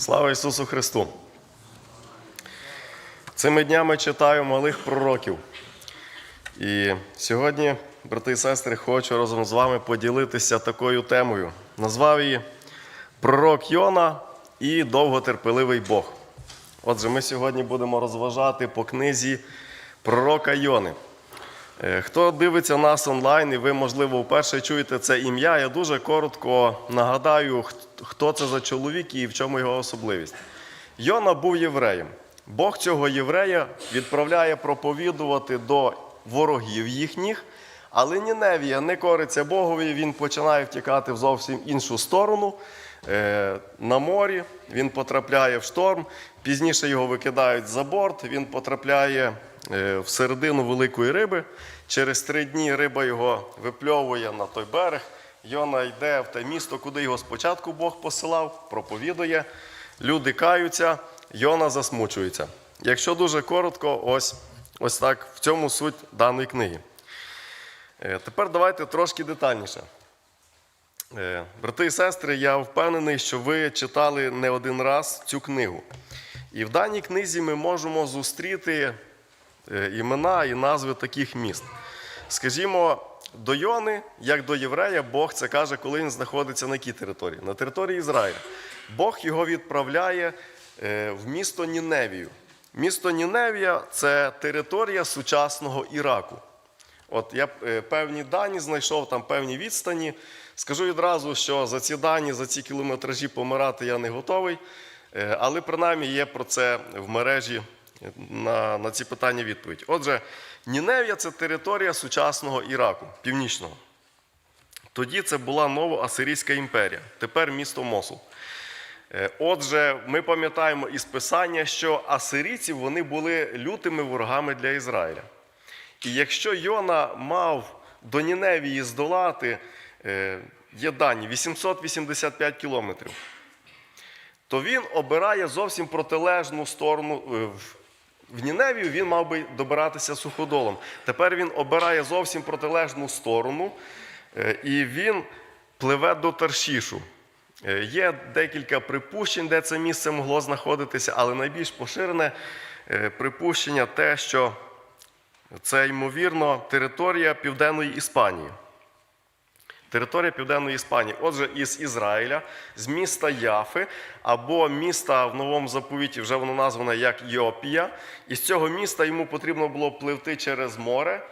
Слава Ісусу Христу! Цими днями читаю малих пророків. І сьогодні, брати і сестри, хочу разом з вами поділитися такою темою. Назвав її Пророк Йона і довготерпеливий Бог. Отже, ми сьогодні будемо розважати по книзі пророка Йони. Е, Хто дивиться нас онлайн, і ви, можливо, вперше чуєте це ім'я, я дуже коротко нагадаю, хто це за чоловік і в чому його особливість. Йона був євреєм. Бог цього єврея відправляє проповідувати до ворогів їхніх, але Ніневія не кориться Богові, він починає втікати в зовсім іншу сторону. Е, На морі він потрапляє в шторм, пізніше його викидають за борт, він потрапляє в середину великої риби. Через три дні риба його випльовує на той берег. Йона йде в те місто, куди його спочатку Бог посилав, проповідує. Люди каються, Йона засмучується. Якщо дуже коротко, ось, ось так в цьому суть даної книги. Е, Тепер давайте трошки детальніше. Е, Брати і сестри, я впевнений, що ви читали не один раз цю книгу. І в даній книзі ми можемо зустріти е, імена і назви таких міст. Скажімо, до Йони, як до єврея, Бог це каже, коли він знаходиться на якій території? На території Ізраїля. Бог його відправляє е, в місто Ніневію. Місто Ніневія це територія сучасного Іраку. От я е, певні дані знайшов, там певні відстані. Скажу відразу, що за ці дані, за ці кілометражі помирати я не готовий, Е, але принаймні є про це в мережі на, на ці питання відповідь. Отже, Ніневія це територія сучасного Іраку, північного. Тоді це була Новоасирійська імперія, тепер місто Мосул. Е, Отже, ми пам'ятаємо із Писання, що асирійці вони були лютими ворогами для Ізраїля. І якщо Йона мав до Ніневії здолати, е, є дані 885 кілометрів, то він обирає зовсім протилежну сторону. В- В Ніневію він мав би добиратися суходолом. Тепер він обирає зовсім протилежну сторону, е, і він пливе до Таршішу. Е, Є декілька припущень, де це місце могло знаходитися, але найбільш поширене е, припущення те, що це, ймовірно, територія Південної Іспанії. Територія Південної Іспанії. Отже, із Ізраїля, з міста Яфи або міста в новому заповіті, вже воно назване як Йопія. І з цього міста йому потрібно було пливти через море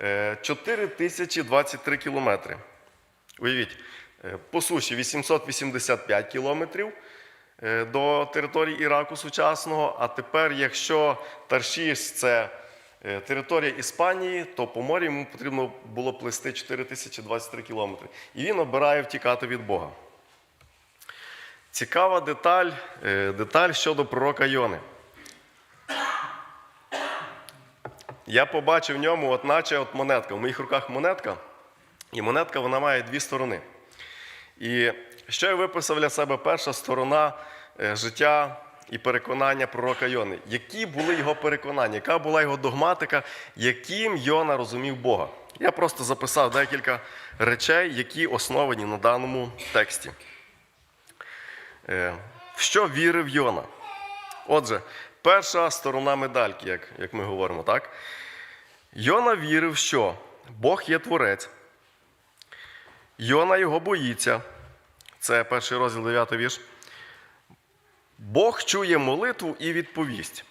е, 4023 кілометри. Уявіть, е, по суші 885 кілометрів е, до території Іраку сучасного. А тепер, якщо Таршіш це е, територія Іспанії, то по морі йому потрібно було плисти 4023 кілометри. І він обирає втікати від Бога. Цікава деталь, е, деталь щодо пророка Йони. Я побачив в ньому, от наче от монетка. В моїх руках монетка, і монетка вона має дві сторони. І що я виписав для себе перша сторона е, життя і переконання пророка Йони? Які були його переконання, яка була його догматика, яким Йона розумів Бога? Я просто записав декілька речей, які основані на даному тексті. Е, В що вірив Йона? Отже, перша сторона медальки, як, як ми говоримо, так? Йона вірив, що Бог є творець. Йона його боїться. Це перший розділ 9 вірш. Бог чує молитву і відповість.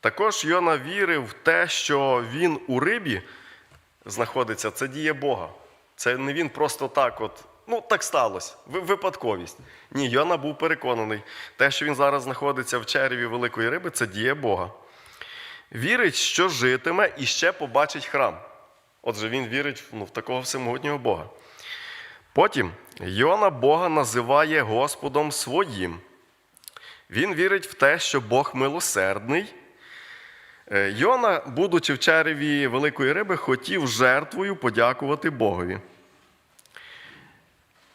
Також Йона вірив в те, що він у рибі знаходиться, це дія Бога. Це не він просто так, от, ну так сталося, випадковість. Ні, Йона був переконаний, те, що він зараз знаходиться в череві великої риби, це дія Бога. Вірить, що житиме і ще побачить храм. Отже, він вірить ну, в такого всемогутнього Бога. Потім Йона Бога називає Господом своїм. Він вірить в те, що Бог милосердний. Е, Йона, будучи в череві великої риби, хотів жертвою подякувати Богові.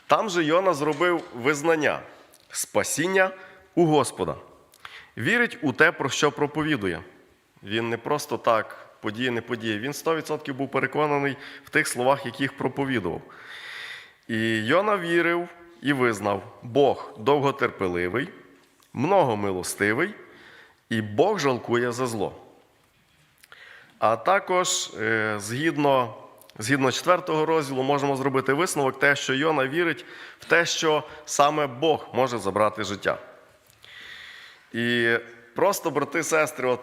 Там же Йона зробив визнання, спасіння у Господа. Вірить у те, про що проповідує. Він не просто так подіє, не подіє. Він 100% був переконаний в тих словах, яких проповідував. І Йона вірив і визнав, Бог довготерпеливий, многомилостивий, і Бог жалкує за зло. А також, е, згідно, згідно 4 розділу, можемо зробити висновок, те, що Йона вірить в те, що саме Бог може забрати життя. І просто, брати, сестри, от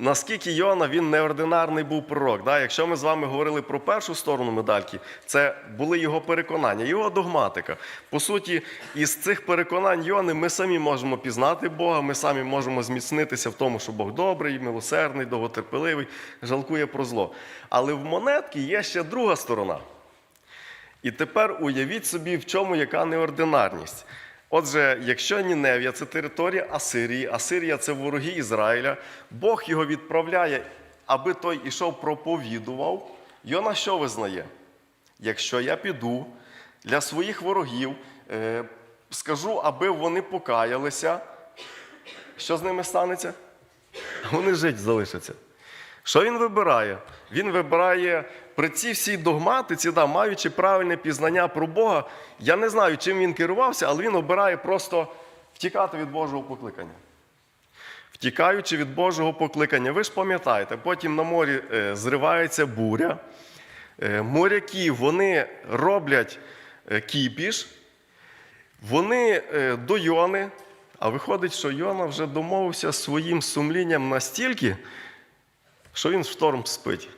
наскільки Йона він неординарний був пророк. Да? Якщо ми з вами говорили про першу сторону медальки, це були його переконання, його догматика. По суті, із цих переконань Йони ми самі можемо пізнати Бога, ми самі можемо зміцнитися в тому, що Бог добрий, милосердний, довготерпеливий, жалкує про зло. Але в монетки є ще друга сторона. І тепер уявіть собі, в чому яка неординарність. Отже, якщо Ніневія це територія Асирії, Асирія це вороги Ізраїля, Бог його відправляє, аби той ішов проповідував. Йона що визнає? Якщо я піду для своїх ворогів, е, скажу, аби вони покаялися, що з ними станеться? Вони жить залишаться. Що він вибирає? Він вибирає при цій всій догматиці, да, маючи правильне пізнання про Бога, я не знаю, чим він керувався, але він обирає просто втікати від Божого покликання. Втікаючи від Божого покликання, ви ж пам'ятаєте, потім на морі е, зривається буря. Е, Моряки вони роблять е, кіпіш, вони до Йони, а виходить, що Йона вже домовився своїм сумлінням настільки, що він в шторм спить.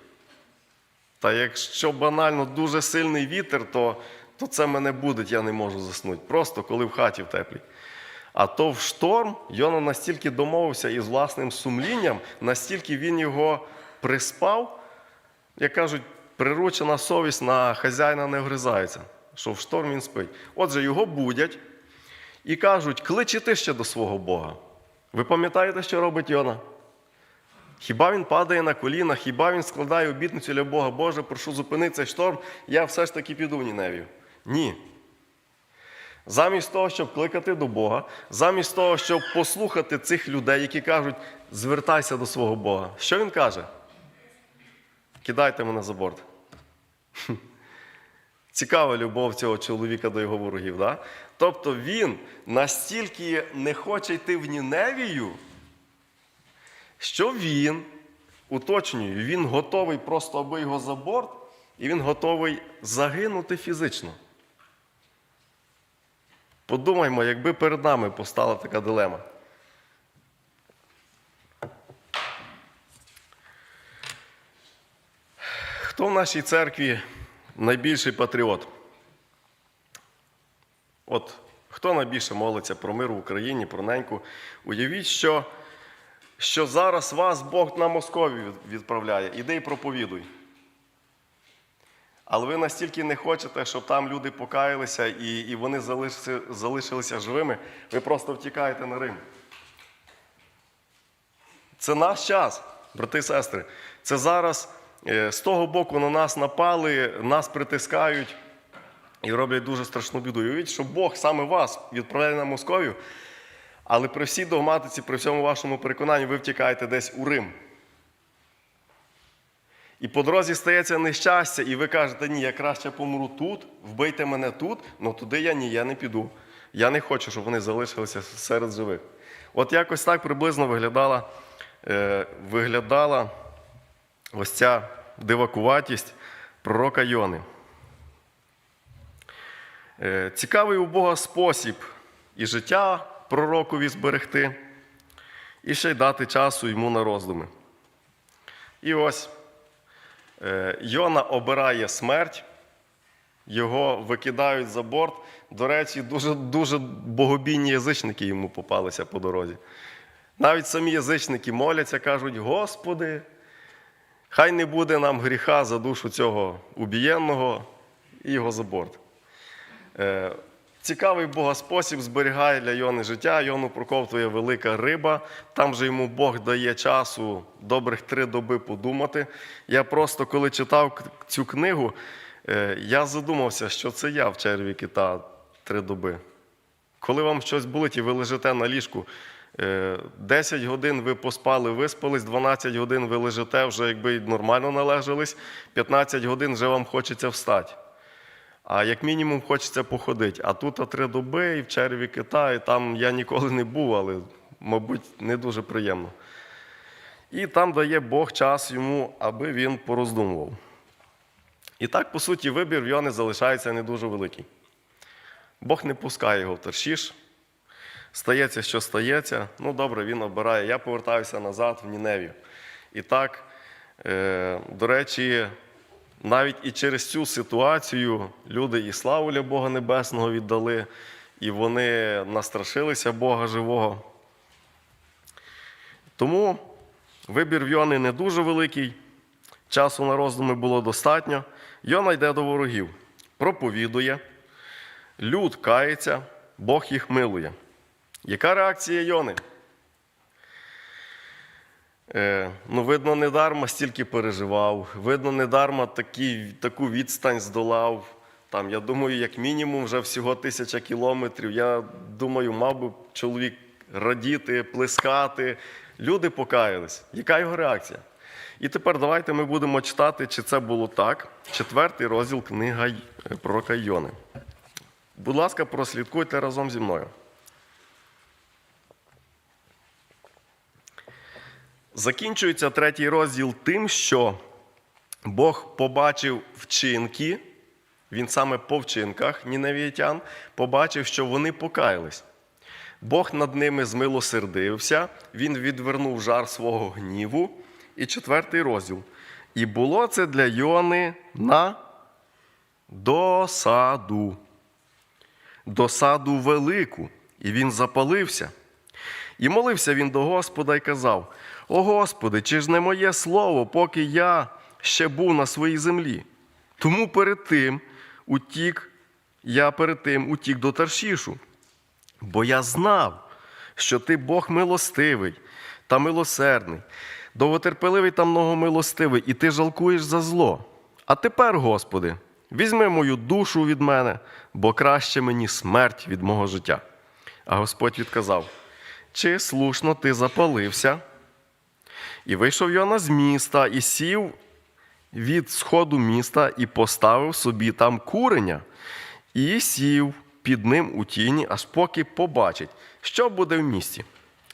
Та якщо банально дуже сильний вітер, то, то це мене буде, я не можу заснути. Просто коли в хаті в теплій. А то в шторм Йона настільки домовився із власним сумлінням, настільки він його приспав, як кажуть, приручена совість на хазяїна не вгризається, що в шторм він спить. Отже, його будять і кажуть, кличи ти ще до свого Бога. Ви пам'ятаєте, що робить Йона? Хіба він падає на коліна, хіба він складає обітницю для Бога, Боже, прошу зупини цей шторм, я все ж таки піду в Ніневію. Ні. Замість того, щоб кликати до Бога, замість того, щоб послухати цих людей, які кажуть, звертайся до свого Бога. Що він каже? Кидайте мене за борт. Цікава любов цього чоловіка до його ворогів. Да? Тобто він настільки не хоче йти в Ніневію, що він, уточнюю, він готовий просто аби його за борт, і він готовий загинути фізично. Подумаймо, якби перед нами постала така дилема. Хто в нашій церкві найбільший патріот? От хто найбільше молиться про мир в Україні, про неньку? Уявіть, що, що зараз вас Бог на Московію відправляє. Іди і проповідуй. Але ви настільки не хочете, щоб там люди покаялися і, і вони залишилися, живими, ви просто втікаєте на Рим. Це наш час, брати і сестри. Це зараз е, з того боку на нас напали, нас притискають і роблять дуже страшну біду. І уявіть, що Бог саме вас відправляє на Московію, але при всій догматиці, при всьому вашому переконанні, ви втікаєте десь у Рим. І по дорозі стається нещастя, і ви кажете, ні, я краще помру тут, вбийте мене тут, але туди я ні, я не піду. Я не хочу, щоб вони залишилися серед живих. От якось так приблизно виглядала, е, виглядала ось ця дивакуватість пророка Йони. Е, цікавий у Бога спосіб і життя пророкові зберегти, і ще й дати часу йому на роздуми. І ось. Е, Йона обирає смерть, його викидають за борт. До речі, дуже, дуже богобійні язичники йому попалися по дорозі. Навіть самі язичники моляться, кажуть: Господи, хай не буде нам гріха за душу цього убієнного і його за борт. Е, Цікавий Бога спосіб зберігає для Йони життя. Йону проковтує велика риба. Там же йому Бог дає часу добрих три доби подумати. Я просто, коли читав цю книгу, е, я задумався, що це я в черві кита три доби. Коли вам щось болить і ви лежите на ліжку, е, 10 годин ви поспали, виспались, 12 годин ви лежите, вже якби нормально належались, 15 годин вже вам хочеться встати. А як мінімум хочеться походити. А тут а три доби і в черві Китаю, там я ніколи не був, але, мабуть, не дуже приємно. І там дає Бог час йому, аби він пороздумував. І так, по суті, вибір в Йони залишається не дуже великий. Бог не пускає його в Таршіш. Стається, що стається. Ну, добре, він обирає. Я повертаюся назад в Ніневію. І так, е, до речі, навіть і через цю ситуацію люди і славу для Бога Небесного віддали, і вони настрашилися Бога живого. Тому вибір в Йони не дуже великий. Часу на роздуми було достатньо. Йона йде до ворогів, проповідує, люд кається, Бог їх милує. Яка реакція Йони? Е, ну, видно, недарма стільки переживав, видно, недарма такі, таку відстань здолав. Там, я думаю, як мінімум вже всього тисяча кілометрів. Я думаю, мав би чоловік радіти, плескати. Люди покаялись. Яка його реакція? І тепер давайте ми будемо читати, чи це було так. Четвертий розділ книга Й- пророка Йони. Будь ласка, прослідкуйте разом зі мною. Закінчується третій розділ тим, що Бог побачив вчинки, він саме по вчинках ніневіятян, побачив, що вони покаялись. Бог над ними змилосердився, він відвернув жар свого гніву. І четвертий розділ. І було це для Йони на досаду. Досаду велику, і він запалився. І молився він до Господа і казав: О Господи, чи ж не моє слово, поки я ще був на своїй землі? Тому перед тим утік, я перед тим утік до Таршішу, бо я знав, що ти Бог милостивий та милосердний, довготерпеливий та многомилостивий, і ти жалкуєш за зло. А тепер, Господи, візьми мою душу від мене, бо краще мені смерть від мого життя. А Господь відказав: Чи слушно ти запалився? І вийшов Йона з міста, і сів від сходу міста, і поставив собі там куреня, і сів під ним у тіні, аж поки побачить, що буде в місті.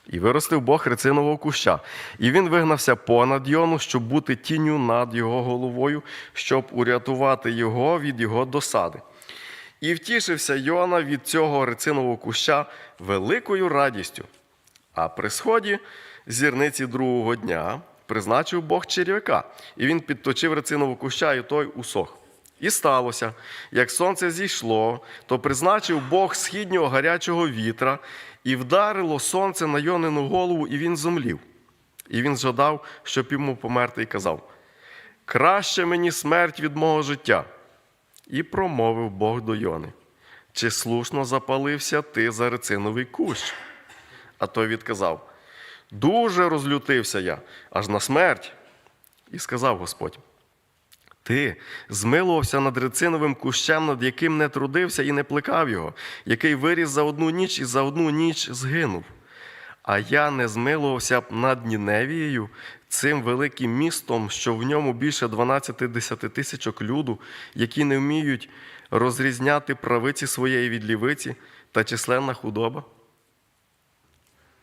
І виростив Бог рецинового куща, і він вигнався понад Йону, щоб бути тінню над його головою, щоб урятувати його від його досади. І втішився Йона від цього рецинового куща великою радістю. А при сході зірниці другого дня призначив Бог черв'яка, і він підточив рецинового куща, і той усох. І сталося, як сонце зійшло, то призначив Бог східнього гарячого вітра, і вдарило сонце на Йонину голову, і він зомлів. І він жадав, щоб йому померти, і казав: Краще мені смерть від мого життя. І промовив Бог до Йони: Чи слушно запалився ти за рециновий кущ? А той відказав: Дуже розлютився я, аж на смерть. І сказав Господь: Ти змилувався над рециновим кущем, над яким не трудився і не плекав його, який виріс за одну ніч і за одну ніч згинув. А я не змилувався б над Ніневією, цим великим містом, що в ньому більше 12 тисячок люду, які не вміють розрізняти правиці своєї від лівиці та численна худоба.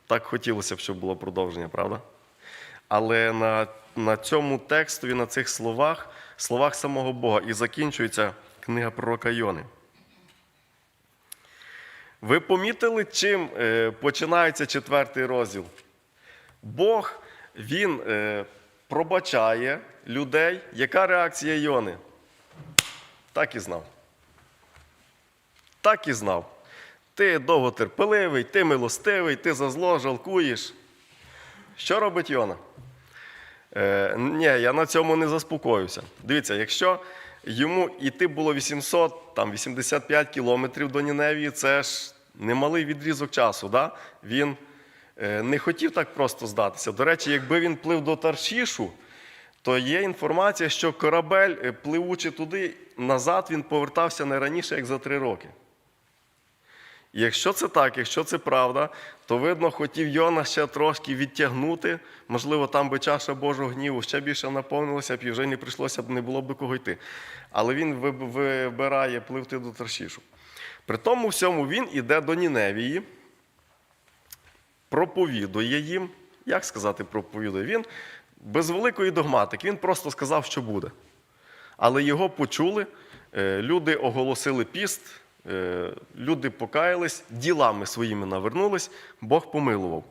Так хотілося б, щоб було продовження, правда? Але на, на цьому текстові, на цих словах, словах самого Бога, і закінчується книга пророка Йони. Ви помітили, чим е, починається четвертий розділ? Бог, Він е, пробачає людей. Яка реакція Йони? Так і знав. Так і знав. Ти довготерпеливий, ти милостивий, ти за зло жалкуєш. Що робить Йона? Е, ні, я на цьому не заспокоюся. Дивіться, якщо йому йти було 800, там 85 кілометрів до Ніневії, це ж немалий відрізок часу. Да? Він е, не хотів так просто здатися. До речі, якби він плив до Таршішу, то є інформація, що корабель, е, пливучи туди, назад, він повертався не раніше, як за три роки. Якщо це так, якщо це правда, то видно, хотів Йона ще трошки відтягнути. Можливо, там би чаша Божого гніву ще більше наповнилася б і вже не прийшлося б, не було б до кого йти. Але він вибирає пливти до Таршішу. При тому всьому він іде до Ніневії, проповідує їм. Як сказати проповідує? Він без великої догматики, він просто сказав, що буде. Але його почули, е, люди оголосили піст, люди покаялись, ділами своїми навернулись, Бог помилував.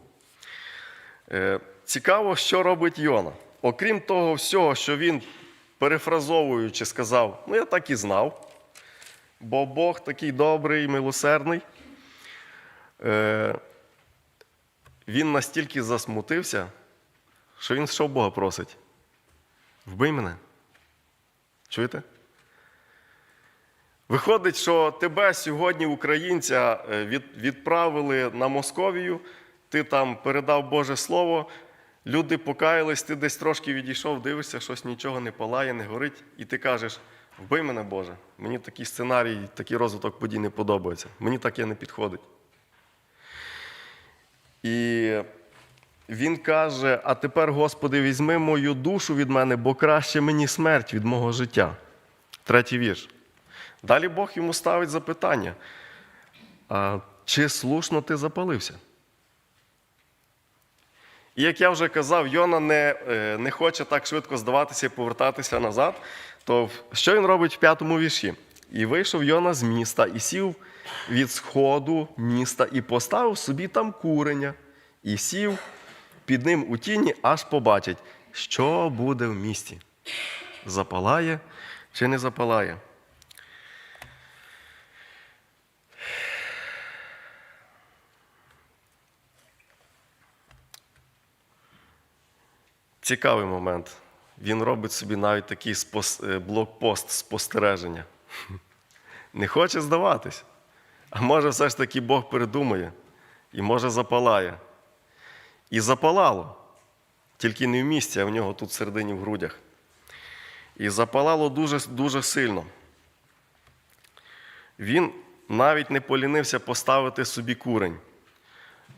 Е, Цікаво, що робить Йона. Окрім того всього, що він, перефразовуючи, сказав: ну я так і знав, бо Бог такий добрий милосердний. Е, Він настільки засмутився, що він що Бога просить? Вбий мене. Чуєте? Виходить, що тебе сьогодні, українця, е, відправили на Московію, ти там передав Боже Слово, люди покаялись, ти десь трошки відійшов, дивишся, щось нічого не палає, не горить, і ти кажеш: вбий мене, Боже, мені такий сценарій, такий розвиток подій не подобається, мені таке не підходить. І він каже: А тепер, Господи, візьми мою душу від мене, бо краще мені смерть від мого життя. Третій вірш. Далі Бог йому ставить запитання: а чи слушно ти запалився? І як я вже казав, Йона не, е, не хоче так швидко здаватися і повертатися назад. То що він робить в п'ятому вірші? І вийшов Йона з міста, і сів від сходу міста, і поставив собі там куреня, і сів під ним у тіні, аж побачить, що буде в місті. Запалає чи не запалає. Цікавий момент. Він робить собі навіть такий е, блокпост спостереження. Не хоче здаватись. А може, все ж таки Бог передумає і може запалає. І запалало. Тільки не в місці, а в нього тут всередині в грудях. І запалало дуже, дуже сильно. Він навіть не полінився поставити собі курень.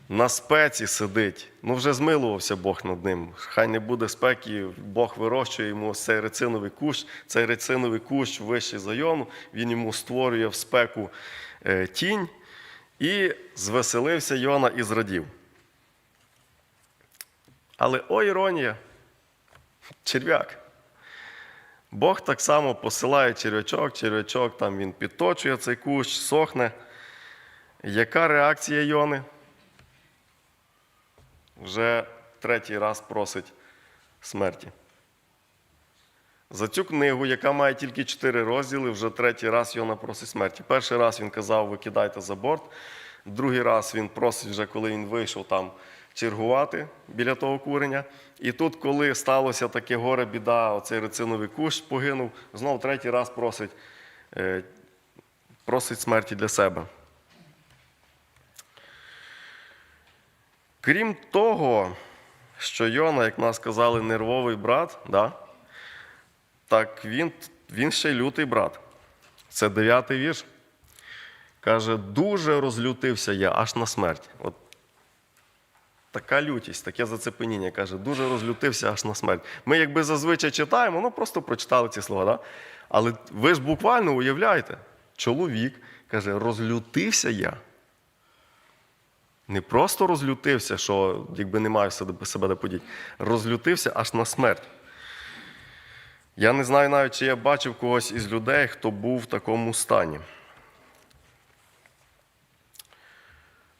На спеці сидить. Ну, вже змилувався Бог над ним. Хай не буде спеки, Бог вирощує йому цей рециновий кущ, цей рециновий кущ вищий за Йону, він йому створює в спеку е, тінь. І звеселився Йона і зрадів. Але о іронія, черв'як. Бог так само посилає черв'ячок, черв'ячок там він підточує цей кущ, сохне. Яка реакція Йони? Вже третій раз просить смерті. За цю книгу, яка має тільки чотири розділи, вже третій раз Йона просить смерті. Перший раз він казав, викидайте за борт. Другий раз він просить, вже коли він вийшов там чергувати біля того куреня. І тут, коли сталося таке горе біда, оцей рециновий кущ погинув, знову третій раз просить, е, просить смерті для себе. Крім того, що Йона, як нас сказали, нервовий брат, да? так він, він ще й лютий брат. Це дев'ятий вірш. Каже, дуже розлютився я аж на смерть. От така лютість, таке зацепеніння. Каже, дуже розлютився аж на смерть. Ми, якби зазвичай читаємо, ну просто прочитали ці слова. Да? Але ви ж буквально уявляєте, чоловік каже, розлютився я. Не просто розлютився, що якби не маю себе де розлютився аж на смерть. Я не знаю навіть, чи я бачив когось із людей, хто був в такому стані.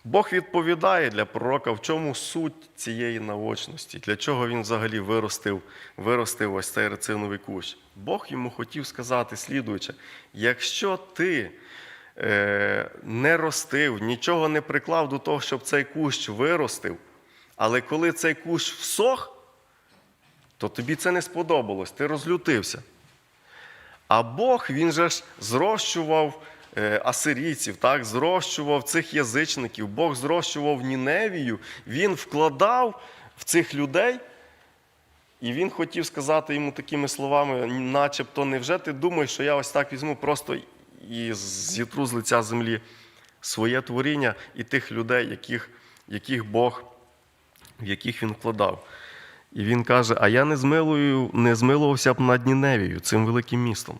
Бог відповідає для пророка, в чому суть цієї наочності, для чого він взагалі виростив, виростив ось цей рециновий кущ. Бог йому хотів сказати слідуюче: якщо ти не ростив, нічого не приклав до того, щоб цей кущ виростив, але коли цей кущ всох, то тобі це не сподобалось, ти розлютився. А Бог, він же ж зрощував е, асирійців, так, зрощував цих язичників, Бог зрощував Ніневію, він вкладав в цих людей. І він хотів сказати йому такими словами, начебто, невже ти думаєш, що я ось так візьму? Просто і зітру з лиця землі своє творіння і тих людей, яких, яких Бог, в яких він вкладав. І він каже: А я не змилую, не змилувався б над Ніневією, цим великим містом.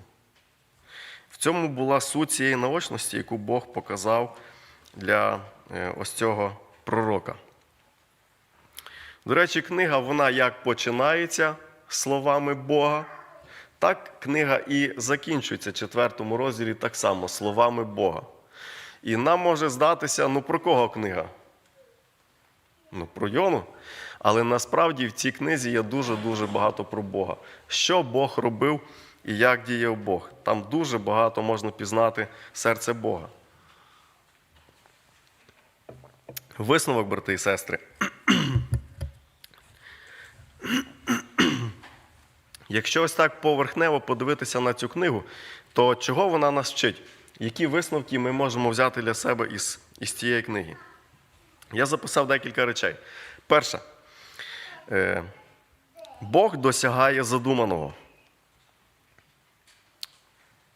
В цьому була суть цієї наочності, яку Бог показав для е, ось цього пророка. До речі, книга вона як починається словами Бога, так книга і закінчується в четвертому розділі так само словами Бога. І нам може здатися, ну про кого книга? Ну, про Йону. Але насправді в цій книзі є дуже-дуже багато про Бога. Що Бог робив і як діяв Бог. Там дуже багато можна пізнати серце Бога. Висновок, брати і сестри. Якщо ось так поверхнево подивитися на цю книгу, то чого вона нас вчить? Які висновки ми можемо взяти для себе із, із цієї книги? Я записав декілька речей. Перше, Е, Бог досягає задуманого.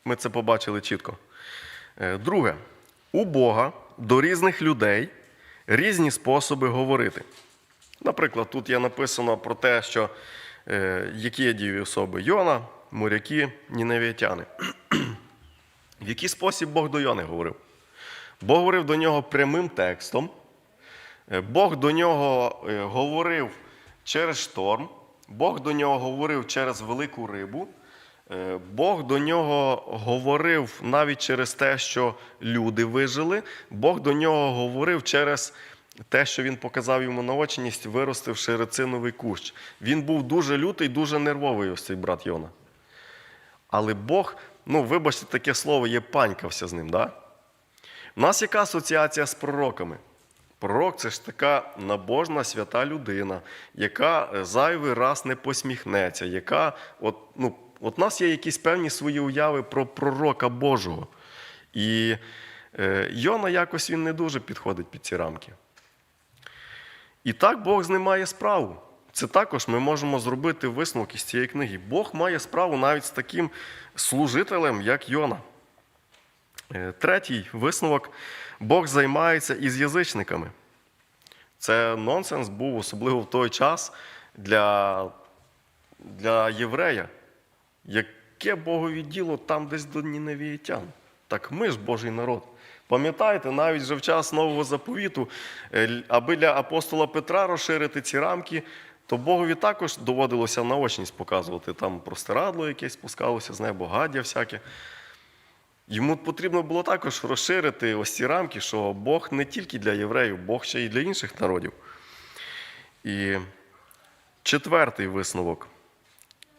Ми це побачили чітко. Е, Друге, у Бога до різних людей різні способи говорити. Наприклад, тут є написано про те, що які є дієві особи Йона, моряки, ніневітяни. В який спосіб Бог до Йони говорив? Бог говорив до нього прямим текстом. Е, Бог до нього е, говорив через шторм, Бог до нього говорив через велику рибу. Е, Бог до нього говорив навіть через те, що люди вижили. Бог до нього говорив через те, що він показав йому наочність, виростивши рециновий кущ. Він був дуже лютий, дуже нервовий, ось цей брат Йона. Але Бог, ну, вибачте, таке слово, є панькався з ним. Да? У нас яка асоціація з пророками? Пророк це ж така набожна свята людина, яка е, зайвий раз не посміхнеться, яка, от, ну, от нас є якісь певні свої уяви про пророка Божого. І е, Йона якось він не дуже підходить під ці рамки. І так Бог з ним має справу. Це також ми можемо зробити висновки з цієї книги. Бог має справу навіть з таким служителем, як Йона. Е, Третій висновок Бог займається із язичниками. Це нонсенс був, особливо в той час для, для єврея. Яке Богові діло там десь до ніневіїтян? Так ми ж Божий народ. Пам'ятаєте, навіть вже в час нового заповіту, е, аби для апостола Петра розширити ці рамки, то Богові також доводилося наочність показувати. Там простирадло якесь спускалося з неба, гаддя всяке. Йому потрібно було також розширити ось ці рамки, що Бог не тільки для євреїв, Бог ще й для інших народів. І четвертий висновок.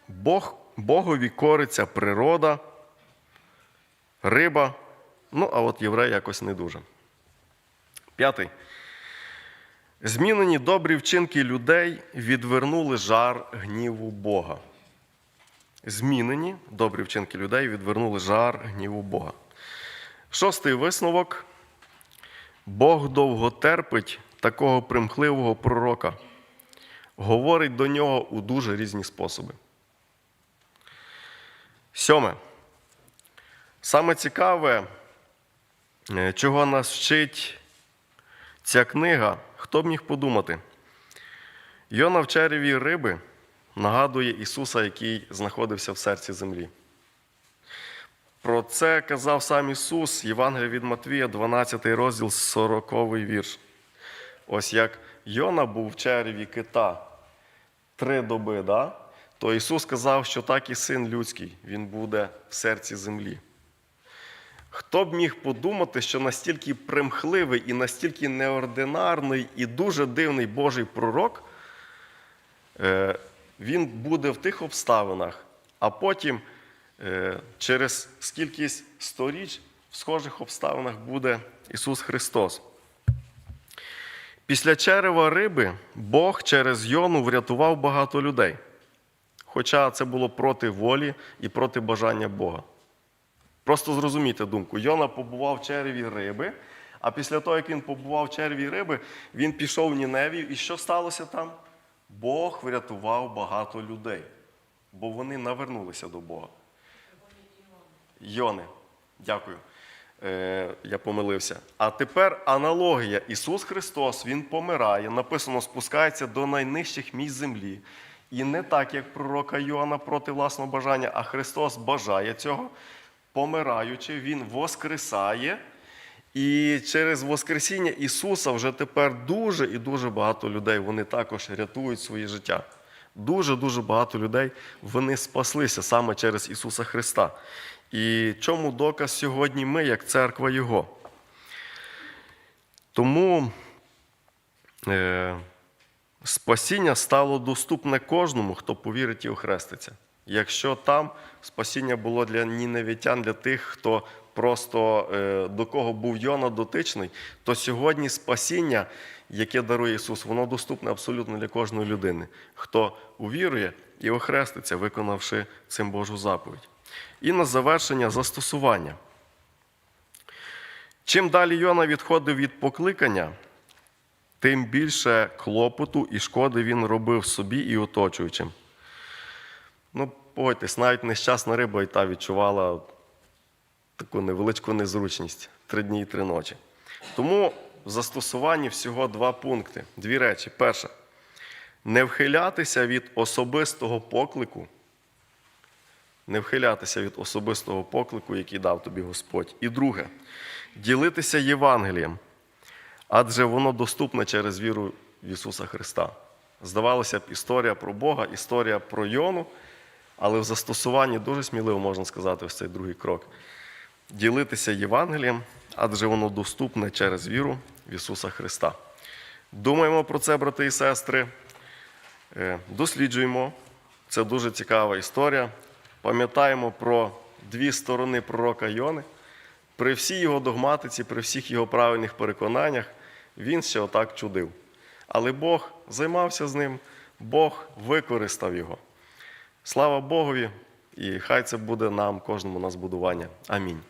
Бог, Богові кориться природа, риба, ну а от єврей якось не дуже. П'ятий. Змінені добрі вчинки людей відвернули жар гніву Бога. Змінені добрі вчинки людей відвернули жар гніву Бога. Шостий висновок. Бог довго терпить такого примхливого пророка, говорить до нього у дуже різні способи. Сьоме. Саме цікаве, чого нас вчить ця книга, хто б міг подумати? Йона в череві риби нагадує Ісуса, який знаходився в серці землі. Про це казав сам Ісус, Євангелія від Матвія, 12 розділ, 40 вірш. Ось як Йона був в череві кита три доби, да? то Ісус сказав, що так і син людський, Він буде в серці землі. Хто б міг подумати, що настільки примхливий і настільки неординарний і дуже дивний Божий пророк, е, він буде в тих обставинах, а потім е, через скількись сторіч в схожих обставинах буде Ісус Христос. Після черева риби Бог через Йону врятував багато людей. Хоча це було проти волі і проти бажання Бога. Просто зрозумійте думку. Йона побував в череві риби, а після того, як він побував в череві риби, він пішов в Ніневію. І що сталося там? Бог врятував багато людей, бо вони навернулися до Бога. Йони, дякую. Е, я помилився. А тепер аналогія. Ісус Христос, Він помирає, написано, спускається до найнижчих місць землі. І не так, як пророка Йоанна проти власного бажання, а Христос бажає цього, помираючи, Він воскресає. І через Воскресіння Ісуса вже тепер дуже і дуже багато людей вони також рятують своє життя. Дуже-дуже багато людей вони спаслися саме через Ісуса Христа. І чому доказ сьогодні ми, як церква Його? Тому е, спасіння стало доступне кожному, хто повірить і охреститься. Якщо там спасіння було для ніневітян, для тих, хто просто е, до кого був Йона дотичний, то сьогодні спасіння, яке дарує Ісус, воно доступне абсолютно для кожної людини, хто увірує і охреститься, виконавши цим Божу заповідь. І на завершення застосування. Чим далі Йона відходив від покликання, тим більше клопоту і шкоди він робив собі і оточуючим. Ну, погодьтесь, навіть нещасна риба і та відчувала таку невеличку незручність три дні і три ночі. Тому в застосуванні всього два пункти, дві речі. Перше, не вхилятися від особистого поклику, не вхилятися від особистого поклику, який дав тобі Господь. І друге, ділитися Євангелієм, адже воно доступне через віру в Ісуса Христа. Здавалося б, історія про Бога, історія про Йону, але в застосуванні дуже сміливо можна сказати ось цей другий крок. Ділитися Євангелієм, адже воно доступне через віру в Ісуса Христа. Думаємо про це, брати і сестри. Е, Досліджуємо. Це дуже цікава історія. Пам'ятаємо про дві сторони пророка Йони. При всій його догматиці, при всіх його правильних переконаннях, він ще отак чудив. Але Бог займався з ним, Бог використав його. Слава Богові, і хай це буде нам, кожному на збудування. Амінь.